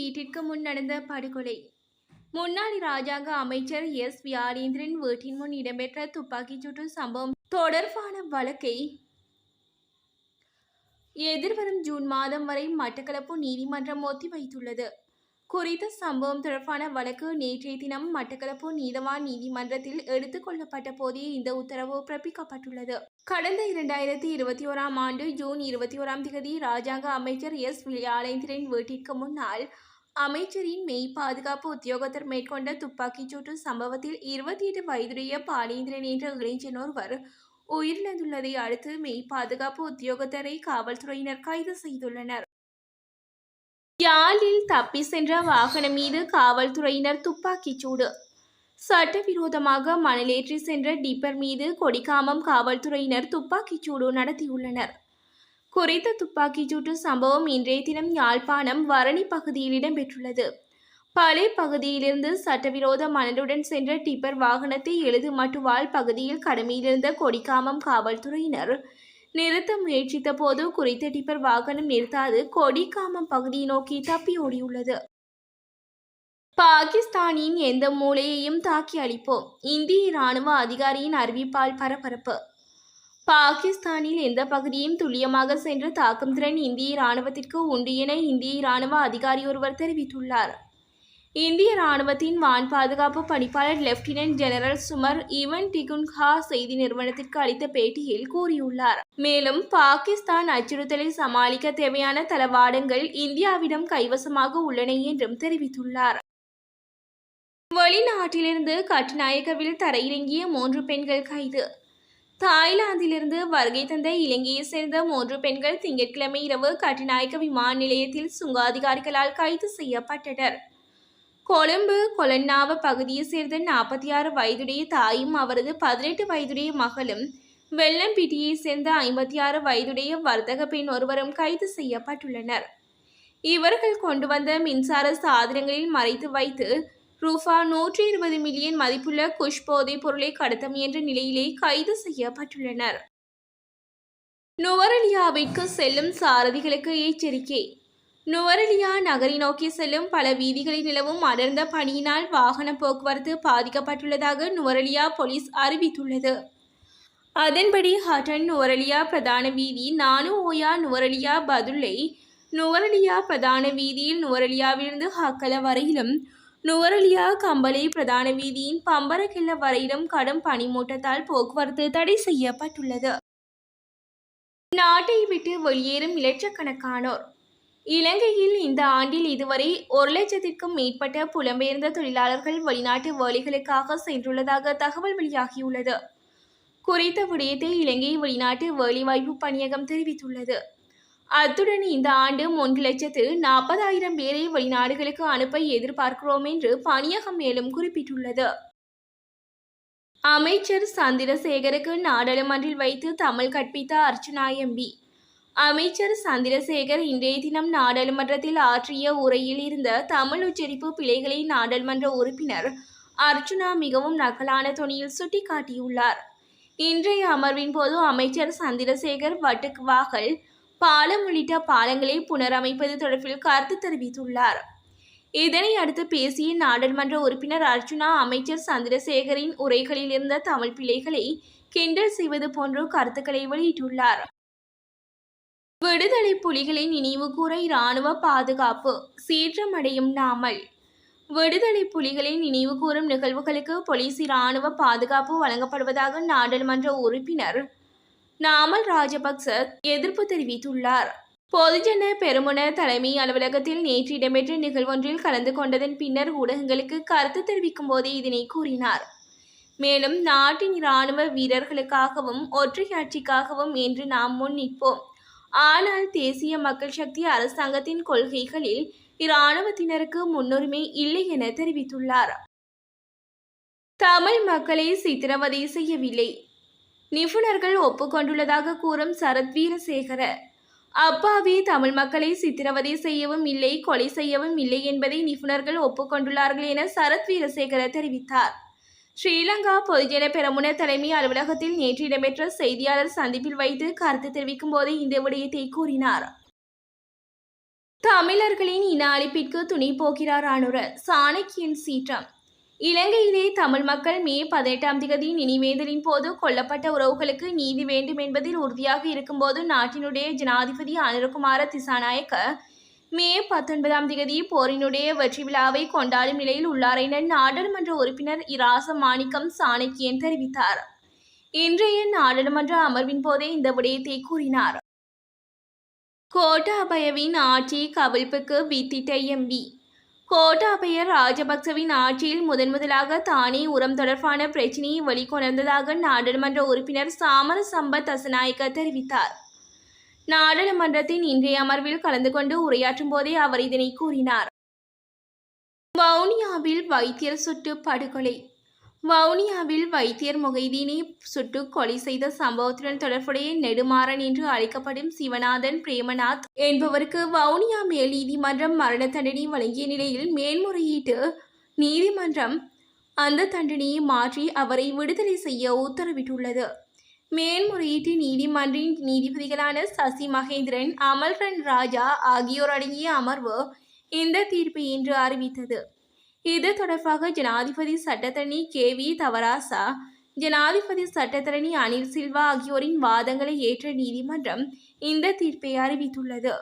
வீட்டிற்கு முன் நடந்த படுகொலை. முன்னாள் இராஜாங்க அமைச்சர் எஸ். வியாளேந்திரன் வீட்டின் முன் இடம்பெற்ற துப்பாக்கிச் சூட்டு சம்பவம் தொடர்பான வழக்கை எதிர்வரும் ஜூன் மாதம் வரை மட்டக்களப்பு நீதிமன்றம் ஒத்திவைத்துள்ளது. குறித்த சம்பவம் தொடர்பான வழக்கு நேற்றைய தினம் மட்டக்களப்பு நீதவான் நீதிமன்றத்தில் எடுத்துக்கொள்ளப்பட்ட போதே இந்த உத்தரவு பிறப்பிக்கப்பட்டுள்ளது. கடந்த இரண்டாயிரத்தி இருபத்தி ஓராம் ஆண்டு ஜூன் இருபத்தி ஓராம் தேதி ராஜாங்க அமைச்சர் எஸ். வியாளேந்திரன் வீட்டிற்கு முன்னால் அமைச்சரின் மெய் பாதுகாப்பு உத்தியோகத்தர் மேற்கொண்ட துப்பாக்கிச் சூட்டு சம்பவத்தில் இருபத்தி எட்டு வயதுடைய பாலேந்திரன் என்ற இளைஞன் ஒருவர் உயிரிழந்துள்ளதை அடுத்து மெய் பாதுகாப்பு உத்தியோகத்தரை காவல்துறையினர் கைது செய்துள்ளனர். யாழில் தப்பி சென்ற வாகனம் மீது காவல்துறையினர் துப்பாக்கிச் சூடு. சட்டவிரோதமாக மணலேற்றி சென்ற டிப்பர் மீது கொடிக்காமம் காவல்துறையினர் துப்பாக்கிச் சூடு நடத்தியுள்ளனர். குறித்த துப்பாக்கிச் சூட்டு சம்பவம் இன்றைய தினம் யாழ்ப்பாணம் வரணி பகுதியில் இடம்பெற்றுள்ளது. பலே பகுதியிலிருந்து சட்டவிரோத மணலுடன் சென்ற டிப்பர் வாகனத்தை எழுது மட்டுவால் பகுதியில் கடமையிலிருந்த கொடிக்காமம் காவல்துறையினர் நிறுத்த முயற்சித்த போது குறித்த டிப்பர் வாகனம் நிறுத்தாது கொடிக்காமம் பகுதியை நோக்கி தப்பி ஓடியுள்ளது. பாகிஸ்தானின் எந்த மூலையையும் தாக்கி அளிப்போம் இந்திய இராணுவ அதிகாரியின் அறிவிப்பால் பரபரப்பு. பாகிஸ்தானில் எந்த பகுதியும் துல்லியமாக சென்று தாக்கும் திறன் இந்திய இராணுவத்திற்கு உண்டு என இந்திய இராணுவ அதிகாரி ஒருவர் தெரிவித்துள்ளார். இந்திய இராணுவத்தின் வான் பாதுகாப்பு பணிப்பாளர் லெப்டினன்ட் ஜெனரல் சுமர் இவன் டிகுன்ஹா செய்தி நிறுவனத்திற்கு அளித்த பேட்டியில் கூறியுள்ளார். மேலும் பாகிஸ்தான் அச்சுறுத்தலை சமாளிக்க தேவையான தளவாடங்கள் இந்தியாவிடம் கைவசமாக உள்ளன என்றும் தெரிவித்துள்ளார். வெளிநாட்டிலிருந்து கட்டுநாயக்கவில் தரையிறங்கிய மூன்று பெண்கள் கைது. தாய்லாந்திலிருந்து வருகை தந்த இலங்கையை சேர்ந்த மூன்று பெண்கள் திங்கட்கிழமை இரவு கட்டுநாயக்க விமான நிலையத்தில் சுங்காதிகாரிகளால் கைது செய்யப்பட்டனர். கொழும்பு கொலன்னாவ பகுதியைச் சேர்ந்த நாற்பத்தி ஆறு வயதுடைய தாயும் அவரது பதினெட்டு வயதுடைய மகளும் வெள்ளம்பிட்டியைச் சேர்ந்த ஐம்பத்தி ஆறு வயதுடைய வர்த்தக பெண் ஒருவரும் கைது செய்யப்பட்டுள்ளனர். இவர்கள் கொண்டு வந்த மின்சார சாதனங்களில் மறைத்து வைத்து ரூபா நூற்றி இருபது மில்லியன் மதிப்புள்ள குஷ் போதைப் பொருளை கடத்த முயன்ற நிலையிலே கைது செய்யப்பட்டுள்ளனர். நுவரலியாவிற்கு செல்லும் சாரதிகளுக்கு எச்சரிக்கை. நுவரலியா நகரை நோக்கி செல்லும் பல வீதிகளில் நிலவும் அடர்ந்த பணியினால் வாகன போக்குவரத்து பாதிக்கப்பட்டுள்ளதாக நுவரலியா போலீஸ் அறிவித்துள்ளது. அதன்படி ஹட்டன் நுவரலியா பிரதான வீதி நானு ஓயா நுவரலியா பதுளை நுவரலியா பிரதான வீதியில் நுவரலியாவிலிருந்து ஹக்கல வரையிலும் நுவரெலியா கம்பளை பிரதான வீதியின் பம்பரக்கிள்ள வரையிலும் கடும் பனிமூட்டத்தால் போக்குவரத்து தடை செய்யப்பட்டுள்ளது. நாட்டை விட்டு வெளியேறும் இலட்சக்கணக்கானோர். இலங்கையில் இந்த ஆண்டில் இதுவரை ஒரு லட்சத்திற்கும் மேற்பட்ட புலம்பெயர்ந்த தொழிலாளர்கள் வெளிநாட்டு வேலைகளுக்காக சென்றுள்ளதாக தகவல் வெளியாகியுள்ளது. குறித்த விடயத்தை இலங்கை வெளிநாட்டு வேலைவாய்ப்பு பணியகம் தெரிவித்துள்ளது. அத்துடன் இந்த ஆண்டு ஒன்று லட்சத்து நாற்பதாயிரம் பேரை வெளிநாடுகளுக்கு அனுப்ப எதிர்பார்க்கிறோம் என்று பணியகம் மேலும் குறிப்பிட்டுள்ளது. அமைச்சர் சந்திரசேகருக்கு நாடாளுமன்றில் வைத்து தமிழ் கற்பித்த அர்ச்சுனா எம்பி அமைச்சர் சந்திரசேகர் இன்றைய தினம் நாடாளுமன்றத்தில் ஆற்றிய உரையில் இருந்த தமிழ் உச்சரிப்பு பிழைகளை நாடாளுமன்ற உறுப்பினர் அர்ச்சுனா மிகவும் நக்கலான துணியில் சுட்டிக்காட்டியுள்ளார். இன்றைய அமர்வின் போது அமைச்சர் சந்திரசேகர் வட்டுவாகல் பாலம் உள்ளிட்ட பாலங்களை புனரமைப்பது தொடர்பில் கருத்து தெரிவித்துள்ளார். இதனை அடுத்து பேசிய நாடாளுமன்ற உறுப்பினர் அர்ச்சுனா அமைச்சர் சந்திரசேகரின் உரைகளில் இருந்த தமிழ் பிள்ளைகளை கிண்டல் செய்வது போன்ற கருத்துக்களை வெளியிட்டுள்ளார். விடுதலை புலிகளின் நினைவுகூர இராணுவ பாதுகாப்பு சீற்றமடையும் நாமல். விடுதலை புலிகளின் நினைவுகூரும் நிகழ்வுகளுக்கு போலீஸ் இராணுவ பாதுகாப்பு வழங்கப்படுவதாக நாடாளுமன்ற உறுப்பினர் நாமல் ராஜபக்ச எதிர்ப்பு தெரிவித்துள்ளார். பொதுஜன பெருமுன தலைமை அலுவலகத்தில் நேற்று இடம்பெற்ற நிகழ்வொன்றில் கலந்து கொண்டதன் பின்னர் ஊடகங்களுக்கு கருத்து தெரிவிக்கும் போதே இதனை கூறினார். மேலும் நாட்டின் இராணுவ வீரர்களுக்காகவும் ஒற்றையாட்சிக்காகவும் என்று நாம் முன் நிற்போம் ஆனால் தேசிய மக்கள் சக்தி அரசாங்கத்தின் கொள்கைகளில் இராணுவத்தினருக்கு முன்னுரிமை இல்லை என தெரிவித்துள்ளார். தமிழ் மக்களை சித்திரவதை செய்யவில்லை. நிபுணர்கள் ஒப்புக்கொண்டுள்ளதாக கூறும் சரத் வீரசேகர அப்பாவி தமிழ் மக்களை சித்திரவதை செய்யவும் இல்லை கொலை செய்யவும் இல்லை என்பதை நிபுணர்கள் ஒப்புக்கொண்டுள்ளார்கள் என சரத் வீரசேகர தெரிவித்தார். ஸ்ரீலங்கா பொதுஜன பெரமுன தலைமை அலுவலகத்தில் நேற்று இடம்பெற்ற செய்தியாளர் சந்திப்பில் வைத்து கருத்து தெரிவிக்கும் போதே இந்த விடயத்தை கூறினார். தமிழர்களின் இன அழிப்பிற்கு துணை போகிறார் அனுர சாணக்கியன் சீற்றம். இலங்கையிலே தமிழ் மக்கள் மே பதினெட்டாம் திகதி நினைவேந்தலின் போது கொல்லப்பட்ட உறவுகளுக்கு நீதி வேண்டும் என்பதில் உறுதியாக இருக்கும்போது நாட்டினுடைய ஜனாதிபதி அனுரகுமார திசாநாயக்க மே பத்தொன்பதாம் திகதி போரினுடைய வெற்றி விழாவை கொண்டாடும் நிலையில் உள்ளார் என நாடாளுமன்ற உறுப்பினர் இராச மாணிக்கம் சாணக்கியன் தெரிவித்தார். இன்றைய நாடாளுமன்ற அமர்வின் போதே இந்த விடயத்தை கூறினார். கோட்டாபயவின் ஆட்சி கவிழ்ப்புக்கு வித்திட்ட எம்பி கோட்டாபய ராஜபக்சவின் ஆட்சியில் முதன் முதலாக தானே உரம் தொடர்பான பிரச்சினையை வெளிக்கொணர்ந்ததாக நாடாளுமன்ற உறுப்பினர் சாமர சம்பத் அசநாயக்க தெரிவித்தார். நாடாளுமன்றத்தின் இன்றைய அமர்வில் கலந்து கொண்டு உரையாற்றும் போதே அவர் இதனை கூறினார். வவுனியாவில் வைத்தியர் சுட்டு படுகொலை. வவுனியாவில் வைத்தியர் முகைதீனை சுட்டு கொலை செய்த சம்பவத்துடன் தொடர்புடைய நெடுமாறன் என்று அழைக்கப்படும் சிவநாதன் பிரேமநாத் என்பவருக்கு வவுனியா மேல் நீதிமன்றம் மரண தண்டனை வழங்கிய நிலையில் மேல்முறையீட்டு நீதிமன்றம் அந்த தண்டனையை மாற்றி அவரை விடுதலை செய்ய உத்தரவிட்டுள்ளது. மேல்முறையீட்டு நீதிமன்றின் நீதிபதிகளான சசி மகேந்திரன் அமல்ரன் ராஜா ஆகியோர் அடங்கிய அமர்வு இந்த தீர்ப்பை இன்று அறிவித்தது. இது தொடர்பாக ஜனாதிபதி சட்டத்தரணி கே வி தவராசா ஜனாதிபதி சட்டத்தரணி அனில் சில்வா ஆகியோரின் வாதங்களை ஏற்ற நீதிமன்றம் இந்த தீர்ப்பை அறிவித்துள்ளது.